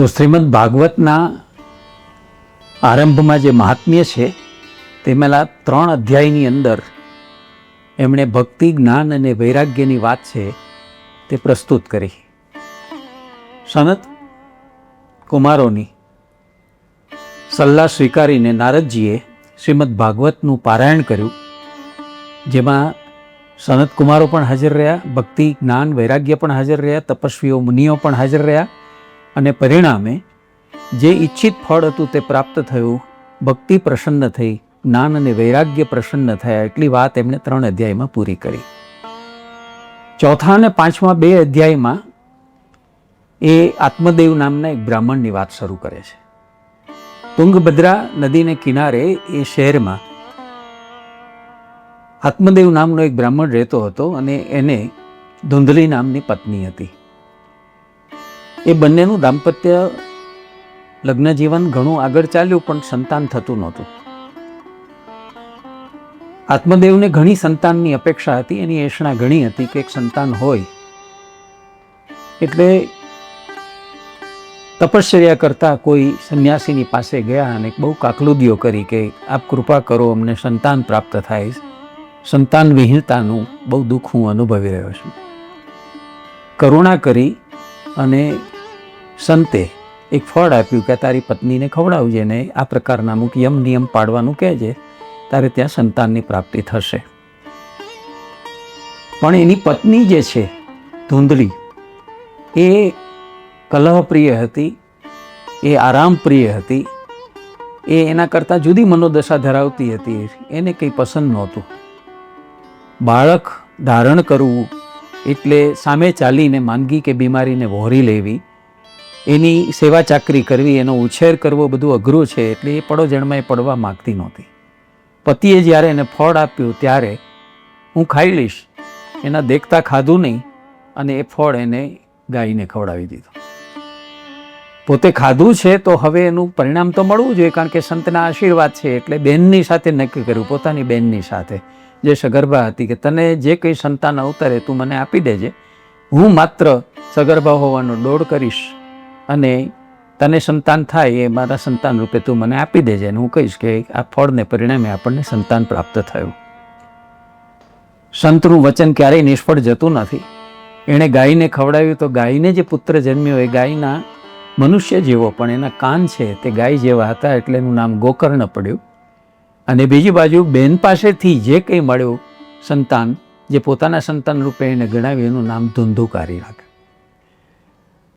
તો શ્રીમદ ભાગવતના આરંભમાં જે મહાત્મ્ય છે તેમેલા ત્રણ અધ્યાયની અંદર એમણે ભક્તિ, જ્ઞાન અને વૈરાગ્યની વાત છે, તે પ્રસ્તુત કરી. સનત કુમારોની સલાહ સ્વીકારીને નારદજીએ શ્રીમદ ભાગવતનું પારાયણ કર્યું, જેમાં સનત કુમારો પણ હાજર રહ્યા, ભક્તિ, જ્ઞાન, વૈરાગ્ય પણ હાજર રહ્યા, તપસ્વીઓ, મુનિઓ પણ હાજર રહ્યા અને પરિણામે જે ઈચ્છિત ફળ હતું તે પ્રાપ્ત થયું, ભક્તિ પ્રસન્ન થઈ, જ્ઞાન અને વૈરાગ્ય પ્રસન્ન થયા એટલી વાત એમણે ત્રણ અધ્યાયમાં પૂરી કરી. ચોથા અને પાંચમા બે અધ્યાયમાં એ આત્મદેવ નામના એક બ્રાહ્મણની વાત શરૂ કરે છે. તુંગભદ્રા નદીને કિનારે એ શહેરમાં આત્મદેવ નામનો એક બ્રાહ્મણ રહેતો હતો અને એને ધુંધલી નામની પત્ની હતી. એ બંનેનું દાંપત્ય લગ્ન જીવન ઘણું આગળ ચાલ્યું, પણ સંતાન થતું નહોતું. આત્મદેવને ઘણી સંતાનની અપેક્ષા હતી, એની એષણા ઘણી હતી કે એક સંતાન હોય. એટલે તપશ્ચર્યા કરતા કોઈ સંન્યાસીની પાસે ગયા અને બહુ કાકલુદીઓ કરી કે, આપ કૃપા કરો, અમને સંતાન પ્રાપ્ત થાય. સંતાન વિહીનતાનું બહુ દુઃખ હું અનુભવી રહ્યો છું. કરુણા કરી અને સંતે એક ફળ આપ્યું કે તારી પત્નીને ખવડાવજે ને આ પ્રકારના અમુક યમ નિયમ પાડવાનું કહેજે, તારે ત્યાં સંતાનની પ્રાપ્તિ થશે. પણ એની પત્ની જે છે ધૂંધળી એ કલહપ્રિય હતી, એ આરામપ્રિય હતી, એ એના કરતાં જુદી મનોદશા ધરાવતી હતી, એને કંઈ પસંદ નહોતું. બાળક ધારણ કરવું એટલે સામે ચાલીને માંદગી કે બીમારીને વહોરી લેવી એની સેવા ચાકરી કરવી, એનો ઉછેર કરવો બધું અઘરું છે, એટલે એ પડોજણમાં એ પડવા માગતી નહોતી. પતિએ જ્યારે એને ફળ આપ્યું ત્યારે હું ખાઈ લઈશ, એના દેખતા ખાધું નહીં અને એ ફળ એને ગાયને ખવડાવી દીધું. પોતે ખાધું છે તો હવે એનું પરિણામ તો મળવું જોઈએ, કારણ કે સંતના આશીર્વાદ છે, એટલે બેનની સાથે નક્કી કર્યું, પોતાની બેનની સાથે. જે સગર્ભા હતી કે તને જે કંઈ સંતાન અવતરે તું મને આપી દેજે, હું માત્ર સગર્ભા હોવાનો દોડ કરીશ. અને તને સંતાન થાય એ મારા સંતાન રૂપે તું મને આપી દેજે અને હું કહીશ કે આ ફળને પરિણામે આપણને સંતાન પ્રાપ્ત થયું. સંતનું વચન ક્યારેય નિષ્ફળ જતું નથી. એણે ગાયને ખવડાવ્યું તો ગાયને જે પુત્ર જન્મ્યો એ ગાયના મનુષ્ય જેવો, પણ એના કાન છે તે ગાય જેવા હતા એટલે એનું નામ ગોકર્ણ પડ્યું. અને બીજી બાજુ બેન પાસેથી જે કંઈ મળ્યું સંતાન, જે પોતાના સંતાન રૂપે એને ગણાવ્યું એનું નામ ધુંધુકારી રાખ્યું